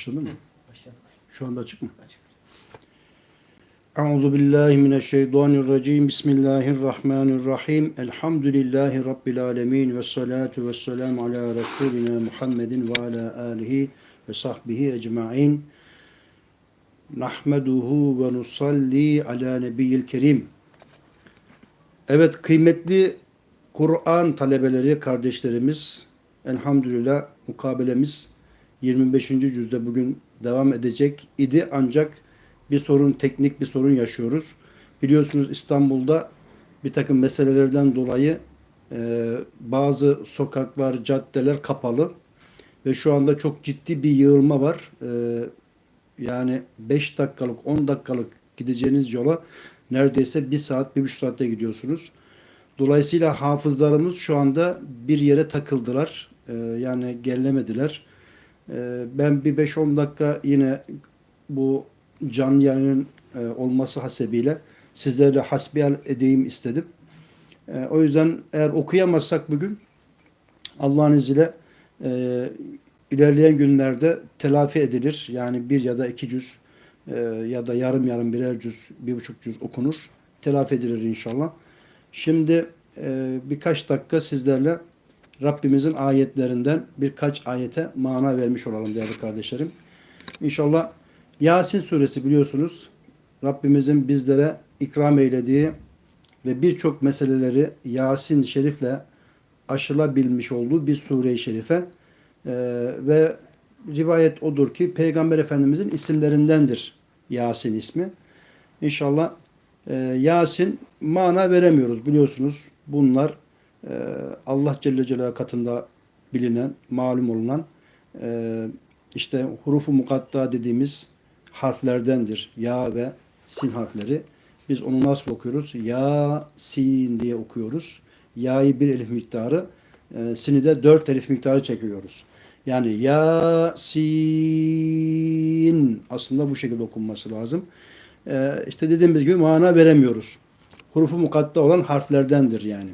Başladı mı? Başladık. Şu anda açık mı? Açık. Euzu billahi mineşşeytanirracim. Bismillahirrahmanirrahim. Elhamdülillahi rabbil alamin ve salatu vesselam ala resulina Muhammedin ve ala alihi ve sahbihi ecmaîn. Nahmeduhu ve nusalli ala nebiyyil kerim. Evet kıymetli Kur'an talebeleri kardeşlerimiz elhamdülillah mukabelemiz 25. cüzde bugün devam edecek idi ancak bir sorun teknik bir sorun yaşıyoruz. Biliyorsunuz İstanbul'da bir takım meselelerden dolayı e, bazı sokaklar, caddeler kapalı ve şu anda çok ciddi bir yığılma var. E, yani 5 dakikalık, 10 dakikalık gideceğiniz yola neredeyse 1 saat, 1,5 saatte gidiyorsunuz. Dolayısıyla hafızlarımız şu anda bir yere takıldılar. E, yani gerilemediler. E, ben bir 5-10 dakika yine bu canlı yayının e, olması hasebiyle sizlerle hasbihal edeyim istedim. E, o yüzden eğer okuyamazsak bugün Allah'ın izniyle e, ilerleyen günlerde telafi edilir. Yani bir ya da iki cüz e, ya da yarım yarım birer cüz, bir buçuk cüz okunur. Telafi edilir inşallah. Şimdi e, birkaç dakika sizlerle Rabbimizin ayetlerinden birkaç ayete mana vermiş olalım değerli kardeşlerim. İnşallah Yasin suresi biliyorsunuz Rabbimizin bizlere ikram eylediği ve birçok meseleleri Yasin şerifle aşılabilmiş olduğu bir sure-i şerife Ee, ve rivayet odur ki Peygamber Efendimizin isimlerindendir Yasin ismi. İnşallah e, Yasin mana veremiyoruz biliyorsunuz. Bunlar Allah Celle Celaluhu katında bilinen, malum olunan e, işte hurufu mukatta dediğimiz harflerdendir. Ya ve sin harfleri. Biz onu nasıl okuyoruz? Ya, sin diye okuyoruz. Ya'yı bir elif miktarı, e, sini de dört elif miktarı çekiyoruz. Yani ya, sin aslında bu şekilde okunması lazım. E, işte dediğimiz gibi mana veremiyoruz. Hurufu mukatta olan harflerdendir yani.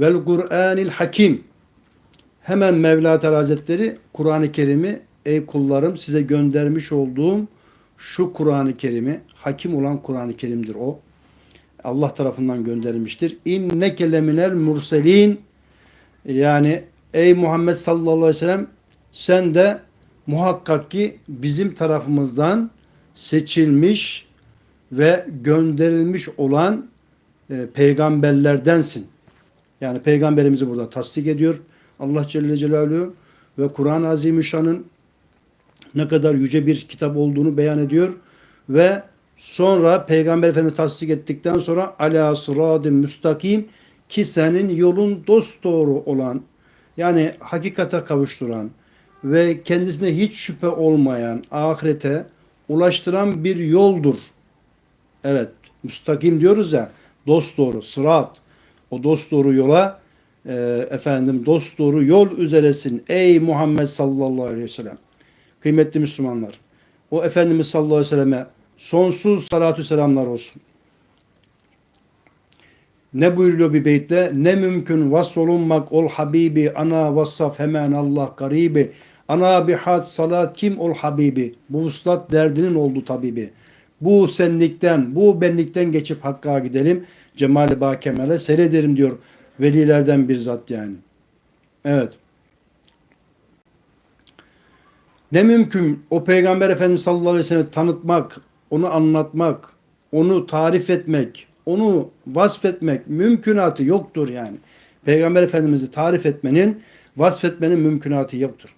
Vel Kur'anil Hakim. Hemen Mevla Teala Hazretleri Kur'an-ı Kerim'i ey kullarım size göndermiş olduğum şu Kur'an-ı Kerim'i hakim olan Kur'an-ı Kerim'dir o. Allah tarafından gönderilmiştir. İnneke leminel murselin yani ey Muhammed sallallahu aleyhi ve sellem sen de muhakkak ki bizim tarafımızdan seçilmiş ve gönderilmiş olan e, peygamberlerdensin. Yani peygamberimizi burada tasdik ediyor. Allah Celle Celaluhu ve Kur'an-ı Azimüşşan'ın ne kadar yüce bir kitap olduğunu beyan ediyor ve sonra Peygamber Efendimiz tasdik ettikten sonra ala sıradın müstakim ki senin yolun dost doğru olan yani hakikate kavuşturan ve kendisine hiç şüphe olmayan ahirete ulaştıran bir yoldur. Evet, müstakim diyoruz ya, dost doğru, sırat. O dost doğru yola e, efendim dost doğru yol üzeresin ey Muhammed sallallahu aleyhi ve sellem. Kıymetli Müslümanlar. O Efendimiz sallallahu aleyhi ve selleme sonsuz salatü selamlar olsun. Ne buyuruyor bir beytte? Ne mümkün vasfolunmak ol habibi ana vassaf hemen Allah garibi. Ana bihat salat kim ol habibi. Bu uslat derdinin oldu tabibi. Bu senlikten, bu benlikten geçip Hakk'a gidelim. Cemal-i Bakemele seyrederim diyor. Velilerden bir zat yani. Evet. Ne mümkün o Peygamber Efendimiz sallallahu aleyhi ve sellem tanıtmak, onu anlatmak, onu tarif etmek, onu vasfetmek mümkünatı yoktur yani. Peygamber Efendimiz'i tarif etmenin, vasfetmenin mümkünatı yoktur.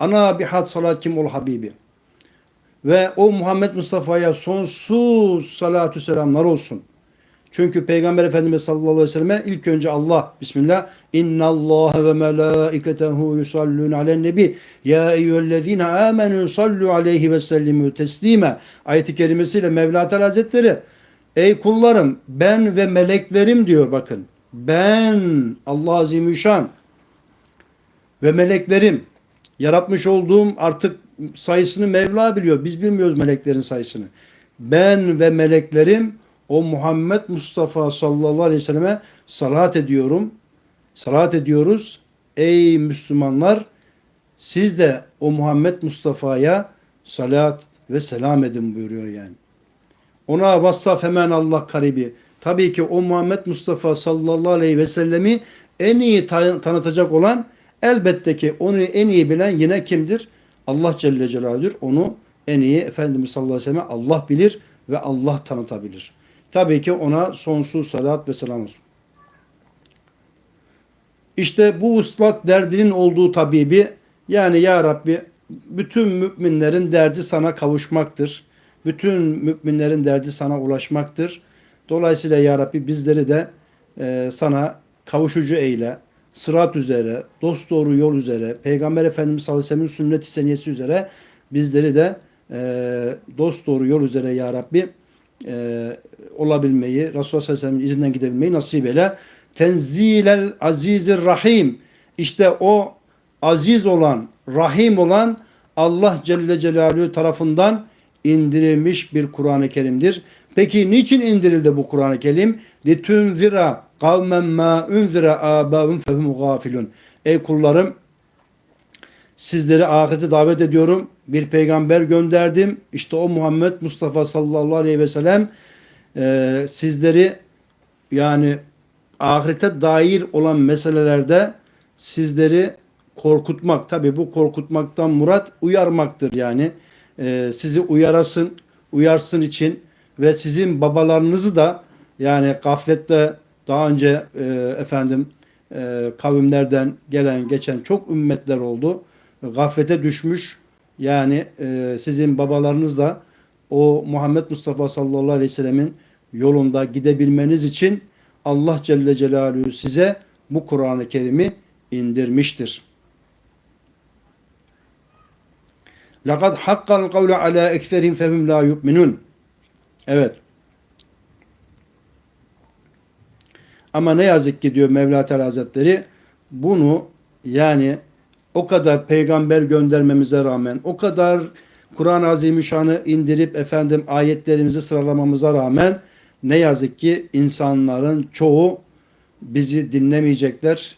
Ana bihat salat kim ol habibi. Ve o Muhammed Mustafa'ya sonsuz salatü selamlar olsun. Çünkü Peygamber Efendimiz sallallahu aleyhi ve selleme ilk önce Allah Bismillah İnna Allah ve melaiketehu yusallun alen nebi. Ya eyyühellezine amenu sallu aleyhi ve sellimu teslime ayeti kerimesiyle Mevla Teala Hazretleri ey kullarım ben ve meleklerim diyor bakın. Ben Allah Azimüşşan ve meleklerim yaratmış olduğum artık sayısını Mevla biliyor. Biz bilmiyoruz meleklerin sayısını. Ben ve meleklerim o Muhammed Mustafa sallallahu aleyhi ve selleme salat ediyorum. Salat ediyoruz. Ey Müslümanlar siz de o Muhammed Mustafa'ya salat ve selam edin buyuruyor yani. Ona vassaf hemen Allah karibi. Tabii ki o Muhammed Mustafa sallallahu aleyhi ve sellemi en iyi tan- tanıtacak olan elbette ki onu en iyi bilen yine kimdir? Allah Celle Celaluhu'dur. Onu en iyi Efendimiz sallallahu aleyhi ve sellem Allah bilir ve Allah tanıtabilir. Tabii ki ona sonsuz salat ve selam olsun. İşte bu uslat derdinin olduğu tabibi yani ya Rabbi bütün müminlerin derdi sana kavuşmaktır. Bütün müminlerin derdi sana ulaşmaktır. Dolayısıyla ya Rabbi bizleri de e, sana kavuşucu eyle. Sırat üzere, dost doğru yol üzere, Peygamber Efendimiz sallallahu aleyhi ve sellem'in sünnet-i seniyesi üzere bizleri de e, dost doğru yol üzere ya Rabbi e, olabilmeyi, Resulullah sallallahu aleyhi ve sellem'in izinden gidebilmeyi nasip eyle. Tenzilel azizir rahim. İşte o aziz olan, rahim olan Allah Celle Celaluhu tarafından indirilmiş bir Kur'an-ı Kerim'dir. Peki niçin indirildi bu Kur'an-ı Kerim? لِتُنْذِرَ قَوْمًا مَا اُنْذِرَ آبَاهُمْ فَهُمْ غَافِلُونَ Ey kullarım sizleri ahirete davet ediyorum. Bir peygamber gönderdim. İşte o Muhammed Mustafa sallallahu aleyhi ve sellem e, sizleri yani ahirete dair olan meselelerde sizleri korkutmak. Tabi bu korkutmaktan murat uyarmaktır yani. E, sizi uyarasın, uyarsın için ve sizin babalarınızı da yani gaflette daha önce e, efendim e, kavimlerden gelen geçen çok ümmetler oldu Gaflete düşmüş yani e, sizin babalarınız da o Muhammed Mustafa sallallahu aleyhi ve sellemin yolunda gidebilmeniz için Allah Celle Celaluhu size bu Kur'an-ı Kerim'i indirmiştir. لَقَدْ حَقَّ الْقَوْلَ عَلَى اَكْفَرِهِمْ فَهُمْ لَا يُؤْمِنُونَ Evet. Ama ne yazık ki diyor Mevla Teala Hazretleri bunu yani o kadar peygamber göndermemize rağmen o kadar Kur'an-ı Azimüşşan'ı indirip efendim ayetlerimizi sıralamamıza rağmen ne yazık ki insanların çoğu bizi dinlemeyecekler,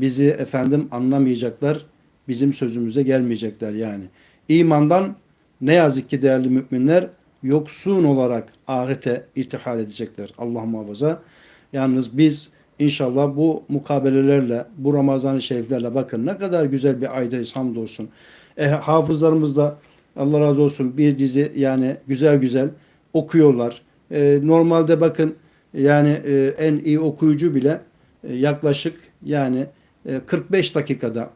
bizi efendim anlamayacaklar, bizim sözümüze gelmeyecekler yani. İmandan ne yazık ki değerli müminler yoksun olarak ahirete irtihal edecekler. Allah muhafaza. Yalnız biz inşallah bu mukabelelerle, bu Ramazan-ı Şeriflerle bakın ne kadar güzel bir aydayız hamdolsun. E, hafızlarımız da Allah razı olsun bir dizi yani güzel güzel okuyorlar. E, normalde bakın yani e, en iyi okuyucu bile e, yaklaşık yani e, 45 dakikada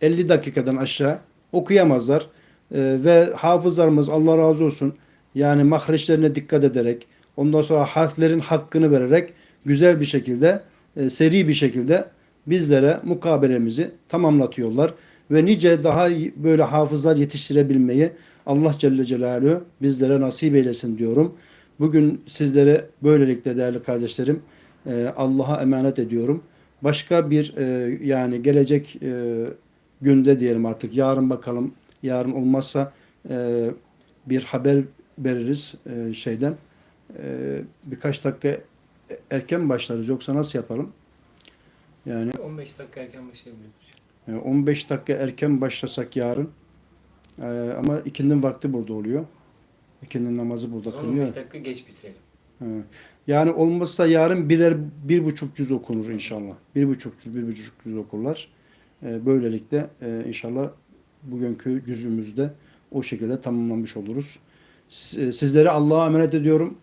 50 dakikadan aşağı okuyamazlar. E, ve hafızlarımız Allah razı olsun yani mahreçlerine dikkat ederek ondan sonra harflerin hakkını vererek güzel bir şekilde e, seri bir şekilde bizlere mukabelemizi tamamlatıyorlar ve nice daha böyle hafızlar yetiştirebilmeyi Allah Celle Celaluhu bizlere nasip eylesin diyorum. Bugün sizlere böylelikle değerli kardeşlerim e, Allah'a emanet ediyorum. Başka bir e, yani gelecek günde diyelim artık yarın bakalım yarın olmazsa bir haber veririz şeyden. Birkaç dakika erken başlarız yoksa nasıl yapalım? Yani 15 dakika erken başlayabiliriz. e, 15 dakika erken başlasak yarın e, ama ikindinin vakti burada oluyor. İkindinin namazı burada kılınıyor. 15 dakika geç bitirelim. Evet. Yani olmazsa yarın birer bir buçuk cüz okunur inşallah. Bir buçuk cüz, bir buçuk cüz okurlar. Ee, böylelikle e, inşallah bugünkü cüzümüzü de o şekilde tamamlamış oluruz. E, Sizlere Allah'a emanet ediyorum.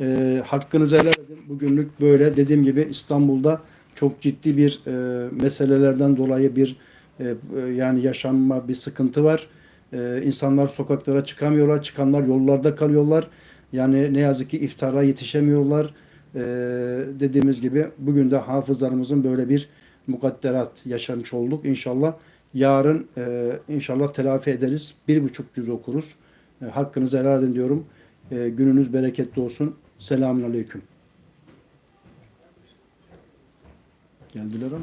Ee, hakkınızı helal edin. Bugünlük böyle dediğim gibi İstanbul'da çok ciddi bir e, meselelerden dolayı bir e, e, yani yaşanma bir sıkıntı var. E, insanlar sokaklara çıkamıyorlar. Çıkanlar yollarda kalıyorlar. Yani ne yazık ki iftara yetişemiyorlar. Ee, dediğimiz gibi bugün de hafızlarımızın böyle bir mukadderat yaşamış olduk. İnşallah yarın e, inşallah telafi ederiz. Bir buçuk yüz okuruz. E, hakkınızı helal edin diyorum. E, gününüz bereketli olsun. Selamun Aleyküm. Geldiler ama.